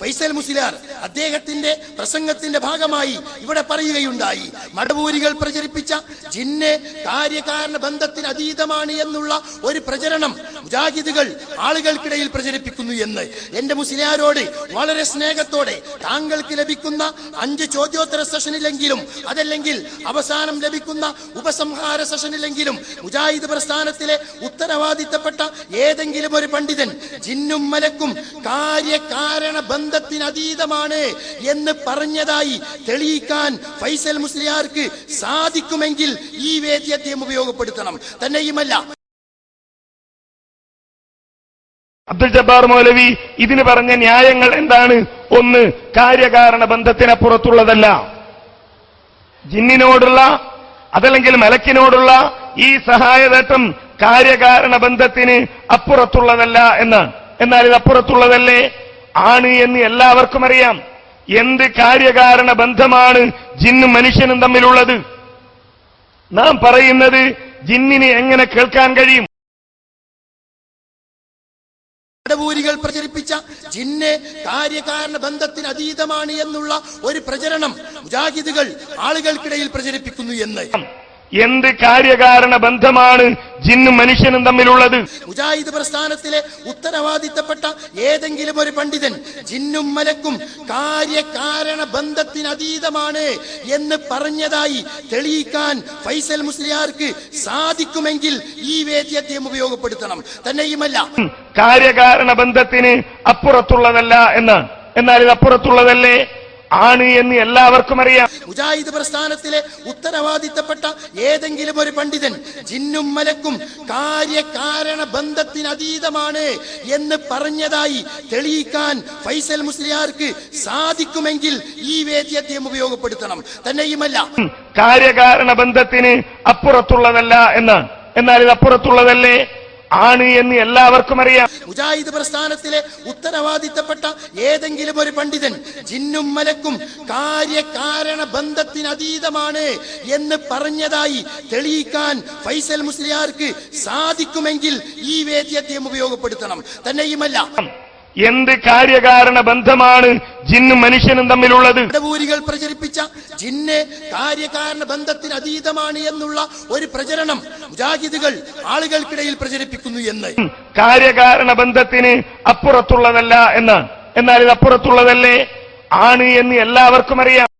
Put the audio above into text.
ഫൈസൽ മുസിലാർ അദ്ദേഹത്തിന്റെ പ്രസംഗത്തിന്റെ ഭാഗമായി ഇവിടെ പറയുകയുണ്ടായി. മടവൂരികൾ പ്രചരിപ്പിച്ച ജിന്നെ കാര്യകാരണ ബന്ധത്തിന് അതീതമാണ് എന്നുള്ള ഒരു പ്രചരണം മുജാഹിദുകൾ ആളുകൾക്കിടയിൽ പ്രചരിപ്പിക്കുന്നു എന്ന്. എന്റെ മുസ്ലിയാരോട് വളരെ സ്നേഹത്തോടെ താങ്കൾക്ക് ലഭിക്കുന്ന അഞ്ച് ചോദ്യോത്തര സെഷനിലെങ്കിലും അതല്ലെങ്കിൽ അവസാനം ലഭിക്കുന്ന ഉപസംഹാര സെഷനിലെങ്കിലും മുജാഹിദ് പ്രസ്ഥാനത്തിലെ ഉത്തരവാദിത്തപ്പെട്ട ഏതെങ്കിലും ഒരു പണ്ഡിതൻ ജിന്നും മലക്കും കാര്യകാരണ ബന്ധത്തിന് അതീതമാണ് എന്ന് പറഞ്ഞതായി തെളിയിക്കാൻ ഫൈസൽ മുസ്ലിയാർക്ക് സാധിക്കുമെങ്കിൽ ഈ വേദി അദ്ദേഹം ഉപയോഗപ്പെടുത്തണം. തന്നെയുമല്ല അബ്ദുൽ ജബ്ബാർ മൗലവി ഇതിന് പറഞ്ഞ ന്യായങ്ങൾ എന്താണ്? ഒന്ന് കാര്യകാരണ ബന്ധത്തിനപ്പുറത്തുള്ളതല്ല ജിന്നിനോടുള്ള അതല്ലെങ്കിൽ മലക്കിനോടുള്ള ഈ സഹായതട്ടം കാര്യകാരണ ബന്ധത്തിന് അപ്പുറത്തുള്ളതല്ല എന്നാണ്. എന്നാൽ ഇത് അപ്പുറത്തുള്ളതല്ലേ? ആണ് എന്ന് എല്ലാവർക്കും അറിയാം. എന്ത് കാര്യകാരണ ബന്ധമാണ് ജിന്നും മനുഷ്യനും തമ്മിലുള്ളത്? നാം പറയുന്നത് ജിന്നിന് എങ്ങനെ കേൾക്കാൻ കഴിയും? മടവൂരികൾ പ്രചരിപ്പിച്ച ജിന്നെ കാര്യകാരണ ബന്ധത്തിന് അതീതമാണ് എന്നുള്ള ഒരു പ്രചരണം മുജാഹിദുകൾ ആളുകൾക്കിടയിൽ പ്രചരിപ്പിക്കുന്നു എന്ന്. എന്ത് കാര്യകാരണ ബന്ധമാണ് ജിന്നും മനുഷ്യനും തമ്മിലുള്ളത്? മുജാഹിദ് പ്രസ്ഥാനത്തിലെ ഉത്തരവാദിത്തപ്പെട്ട ഏതെങ്കിലും ഒരു പണ്ഡിതൻ ജിന്നും മലക്കും കാര്യകാരണ ബന്ധത്തിന് അതീതമാണ് എന്ന് പറഞ്ഞതായി തെളിയിക്കാൻ ഫൈസൽ മുസ്ലിയാർക്ക് സാധിക്കുമെങ്കിൽ ഈ വേദി അദ്ദേഹം ഉപയോഗപ്പെടുത്തണം. തന്നെയുമല്ല. കാര്യകാരണ ബന്ധത്തിന് അപ്പുറത്തുള്ളതല്ല എന്നാണ്. എന്നാൽ ഇത് അപ്പുറത്തുള്ളതല്ലേ? ആണ് എന്ന് എല്ലാവർക്കും അറിയാം. മുജാഹിദ് പ്രസ്ഥാനത്തിലെ ഉത്തരവാദിത്തപ്പെട്ട ഏതെങ്കിലും ഒരു പണ്ഡിതൻ ജിന്നും മലക്കും കാര്യകാരണ ബന്ധത്തിന് അതീതമാണ് എന്ന് പറഞ്ഞതായി തെളിയിക്കാൻ ഫൈസൽ മുസ്ലിയാർക്ക് സാധിക്കുമെങ്കിൽ ഈ വേദി അദ്ദേഹം ഉപയോഗപ്പെടുത്തണം. തന്നെയുമല്ല. കാര്യകാരണ ബന്ധത്തിന് അപ്പുറത്തുള്ളതല്ല എന്നാണ്. എന്നാൽ ഇത് അപ്പുറത്തുള്ളതല്ലേ? ആണ് എന്ന് എല്ലാവർക്കും അറിയാം. മുജാഹിദ് പ്രസ്ഥാനത്തിലെ ഉത്തരവാദിത്തപ്പെട്ട ഏതെങ്കിലും ഒരു പണ്ഡിതൻ ജിന്നും മലക്കും കാര്യകാരണ ബന്ധത്തിന് അതീതമാണ് എന്ന് പറഞ്ഞതായി തെളിയിക്കാൻ ഫൈസൽ മുസ്ലിയാർക്ക് സാധിക്കുമെങ്കിൽ ഈ വേദി അദ്ദേഹം ഉപയോഗപ്പെടുത്തണം. തന്നെയുമല്ല. എന്ത് കാര്യകാരണ ബന്ധമാണ് ജിന്നും മനുഷ്യനും തമ്മിലുള്ളത്? ഇടപൂരികൾ പ്രചരിപ്പിച്ച ജിന്ന് കാര്യകാരണ ബന്ധത്തിന് അതീതമാണ് എന്നുള്ള ഒരു പ്രചരണം മുജാഹിദുകൾ ആളുകൾക്കിടയിൽ പ്രചരിപ്പിക്കുന്നു എന്ന്. കാര്യകാരണ ബന്ധത്തിന് അപ്പുറത്തുള്ളതല്ല എന്നാണ് എന്നാൽ ഇത് അപ്പുറത്തുള്ളതല്ലേ? ആണ് എന്ന് എല്ലാവർക്കും അറിയാം.